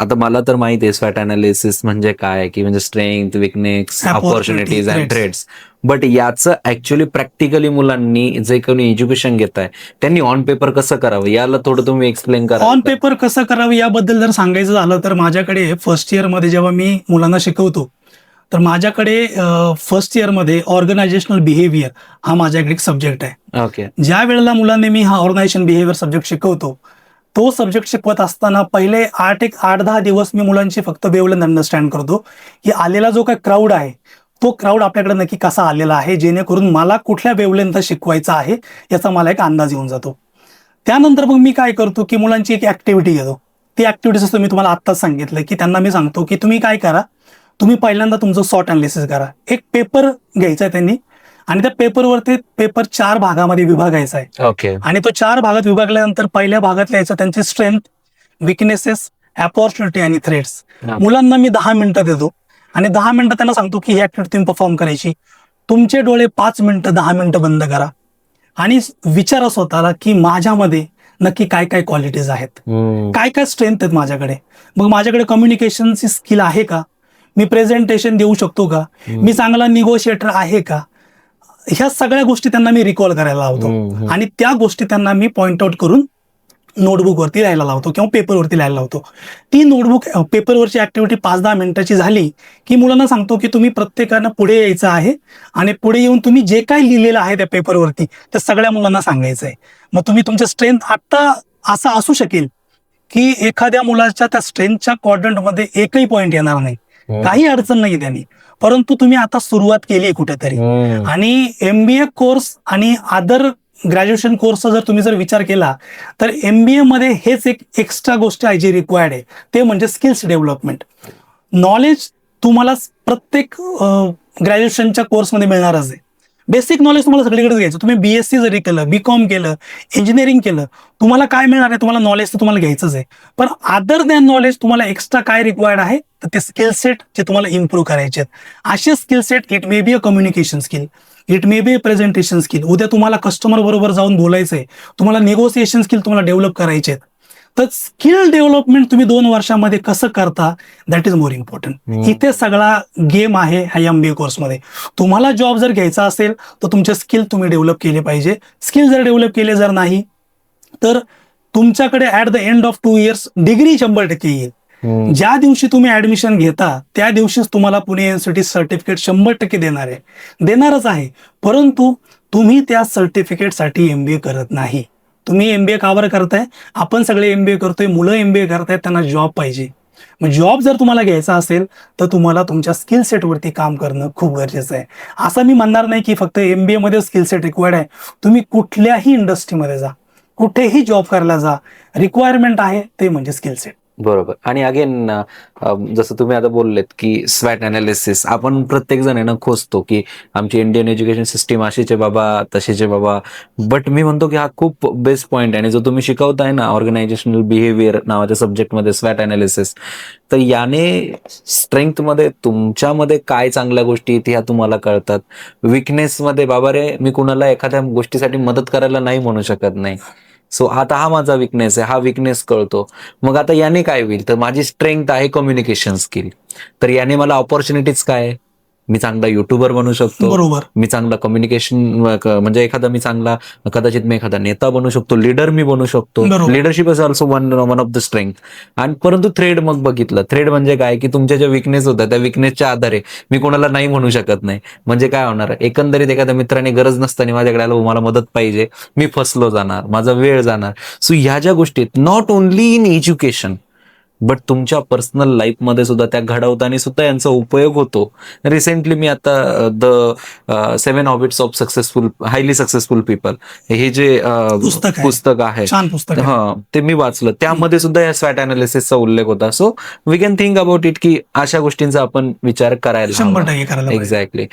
आता मला तर माहिती आहे स्वॅट अनालिसिस म्हणजे काय की म्हणजे strength weakness opportunities and. Threads but याचं ऍक्च्युली प्रॅक्टिकली मुलांनी जे कोणी एज्युकेशन घेत आहे त्यांनी ऑन पेपर कसं करावं? याला थोडं तुम्ही एक्सप्लेन करा. ऑन पेपर कसं करावं याबद्दल जर सांगायचं झालं तर माझ्याकडे फर्स्ट इयरमध्ये जेव्हा मी मुलांना शिकवतो तर माझ्याकडे फर्स्ट इयरमध्ये ऑर्गनायझेशनल बिहेवियर हा माझ्याकडे एक सब्जेक्ट आहे. ओके ज्या वेळेला मुलांनी मी हा ऑर्गनायझेशन बिहेवियर सब्जेक्ट शिकवतो तो सब्जेक्ट शिकवत असताना पहिले आठ एक आठ दहा दिवस मी मुलांची फक्त वेवलेंथ अंडरस्टँड करतो. की आलेला जो काही क्राऊड आहे तो क्राऊड आपल्याकडे नक्की कसा आलेला आहे? जेणेकरून मला कुठल्या वेवलेंथ शिकवायचा आहे याचा मला एक अंदाज येऊन जातो. त्यानंतर मग मी काय करतो की मुलांची एक ऍक्टिव्हिटी घेतो. ती ऍक्टिव्हिटी जसं मी तुम्हाला आत्ताच सांगितलं की त्यांना मी सांगतो की तुम्ही काय करा? तुम्ही पहिल्यांदा तुमचं सॉर्ट अनालिसिस करा. एक पेपर घ्यायचा आहे त्यांनी. आणि त्या पेपरवरती पेपर चार भागामध्ये विभागायचा आहे. ओके आणि तो चार भागात विभागल्यानंतर पहिल्या भागात लिहायचं त्यांची स्ट्रेंथ विकनेसेस अपॉर्च्युनिटी आणि थ्रेड्स. मुलांना मी दहा मिनिटं देतो. आणि दहा मिनिटं त्यांना सांगतो की ही ऍक्टिव्हिटी तुम्ही परफॉर्म करायची. तुमचे डोळे पाच मिनिटं दहा मिनिटं बंद करा. आणि विचारा स्वतःला की माझ्यामध्ये नक्की काय काय क्वालिटीज आहेत. काय काय स्ट्रेंथ आहेत माझ्याकडे? मग माझ्याकडे कम्युनिकेशनची स्किल आहे का? मी प्रेझेंटेशन देऊ शकतो का? मी चांगला निगोशिएटर आहे का? ह्या सगळ्या गोष्टी त्यांना मी रिकॉल करायला लावतो. हम्म. आणि त्या गोष्टी त्यांना मी पॉइंट आउट करून नोटबुकवरती लिहायला लावतो किंवा पेपरवरती लिहायला लावतो. ती नोटबुक पेपरवरची ऍक्टिव्हिटी पाच दहा मिनिटाची झाली की मुलांना सांगतो की तुम्ही प्रत्येकानं पुढे यायचं आहे आणि पुढे येऊन तुम्ही जे काय लिहिलेलं आहे त्या पेपरवरती ते सगळ्या मुलांना सांगायचं आहे. मग तुम्ही तुमचं स्ट्रेंथ आता असं असू शकेल की एखाद्या मुलाच्या त्या स्ट्रेंथच्या क्वाड्रंटमध्ये एकही पॉईंट येणार नाही. हम्म. काही अडचण नाही त्यांनी. परंतु तुम्ही आता सुरुवात केली आहे कुठेतरी. हम्म. आणि एमबीए कोर्स आणि अदर ग्रॅज्युएशन कोर्सचा जर तुम्ही जर विचार केला तर एमबीए मध्ये हेच एक एक्स्ट्रा गोष्ट आहे जी रिक्वायर्ड आहे. ते म्हणजे स्किल्स डेव्हलपमेंट नॉलेज तुम्हाला प्रत्येक ग्रॅज्युएशनच्या कोर्समध्ये मिळणारच आहे. बेसिक नॉलेज तुम्हाला सगळीकडे घ्यायचं. तुम्ही बीएससी जरी केलं बी कॉम केलं इंजिनिअरिंग केलं तुम्हाला काय मिळणार आहे तुम्हाला नॉलेज तर तुम्हाला घ्यायचंच आहे. पण अदर दॅन नॉलेज तुम्हाला एक्स्ट्रा काय रिक्वायर्ड आहे? तर ते स्किल सेट जे तुम्हाला इम्प्रूव्ह करायचे आहेत. असे skill set it may be a communication skill it may be a presentation skill उद्या तुम्हाला कस्टमर बरोबर जाऊन बोलायचं आहे तुम्हाला निगोसिएशन स्किल तुम्हाला डेव्हलप करायचे आहेत. तर स्किल डेव्हलपमेंट तुम्ही दोन वर्षामध्ये कसं करता दॅट इज मोर इम्पॉर्टंट. इथे सगळा गेम आहे ह्या एम बी ए कोर्समध्ये तुम्हाला जॉब जर घ्यायचा असेल तर तुमचे स्किल तुम्ही डेव्हलप केले पाहिजे. स्किल जर डेव्हलप केले जर नाही तर तुमच्याकडे at the end of two years degree शंभर टक्के येईल. हम्म. ज्या दिवशी तुम्ही ऍडमिशन घेता त्या दिवशीच तुम्हाला पुणे युनिव्हर्सिटी सर्टिफिकेट शंभर टक्के देणार आहे. देणारच आहे परंतु तुम्ही त्या सर्टिफिकेटसाठी एमबीए करत नाही. तुम्ही एमबीए का करताय? आपण सगळे एमबीए करतोय मुलं एमबीए करतायत त्यांना जॉब पाहिजे. मग जॉब जर तुम्हाला घ्यायचा असेल तर तुम्हाला तुमच्या स्किल सेटवरती काम करणं खूप गरजेचं आहे. असं मी म्हणणार नाही की फक्त एमबीए मध्ये स्किल सेट रिक्वायर्ड आहे. तुम्ही कुठल्याही इंडस्ट्रीमध्ये जा. कुठेही जॉब करायला जा. रिक्वायरमेंट आहे ते म्हणजे स्किल सेट बरोबर. आणि अगेन जसं तुम्ही आता बोललेत की स्वॅट अनालिसिस आपण प्रत्येक जण आहे ना खोजतो की आमची इंडियन एज्युकेशन सिस्टीम अशीचे बाबा तसेचे बाबा. बट मी म्हणतो की हा खूप बेस्ट पॉईंट आहे. आणि जो तुम्ही शिकवताय ना ऑर्गनायझेशनल बिहेवियर नावाच्या सब्जेक्टमध्ये स्वॅट अनालिसिस तर याने स्ट्रेंथमध्ये तुमच्यामध्ये काय चांगल्या गोष्टी आहेत ह्या तुम्हाला कळतात. विकनेसमध्ये बाबा रे मी कुणाला एखाद्या गोष्टीसाठी मदत करायला नाही म्हणू शकत नाही. सो आता हा माझा विकनेस आहे. हा विकनेस कळतो. मग आता याने काय होईल? तर माझी स्ट्रेंथ आहे कम्युनिकेशन स्किल तर याने मला ऑपॉर्च्युनिटीज काय? आहे? मी चांगला युट्यूबर बनू शकतो. बरोबर. मी चांगला कम्युनिकेशन म्हणजे एखादा मी चांगला कदाचित मी एखादा नेता बनू शकतो लीडर मी बनू शकतो. Leadership is also one one of the strength आणि परंतु थ्रेड मग बघितलं. थ्रेड म्हणजे काय? की तुमच्या ज्या विकनेस होत्या त्या विकनेसच्या आधारे मी कोणाला नाही म्हणू शकत नाही. म्हणजे काय होणार? एकंदरीत एखाद्या मित्राने गरज नसताना माझ्याकडे आलं "हो, मला मदत पाहिजे. मी फसलो जाणार माझा वेळ जाणार. सो ह्या ज्या गोष्टी not only in education but तुमच्या पर्सनल लाईफमध्ये सुद्धा त्या घडवताना सुद्धा यांचा उपयोग होतो. रिसेंटली मी आता the seven habits of successful highly successful people हे जे पुस्तक आहे. ते मी वाचलं. त्यामध्ये सुद्धा या स्वॅट अनालिसिसचा उल्लेख होता. So we can think about it की अशा गोष्टींचा आपण विचार करायला. एक्झॅक्टली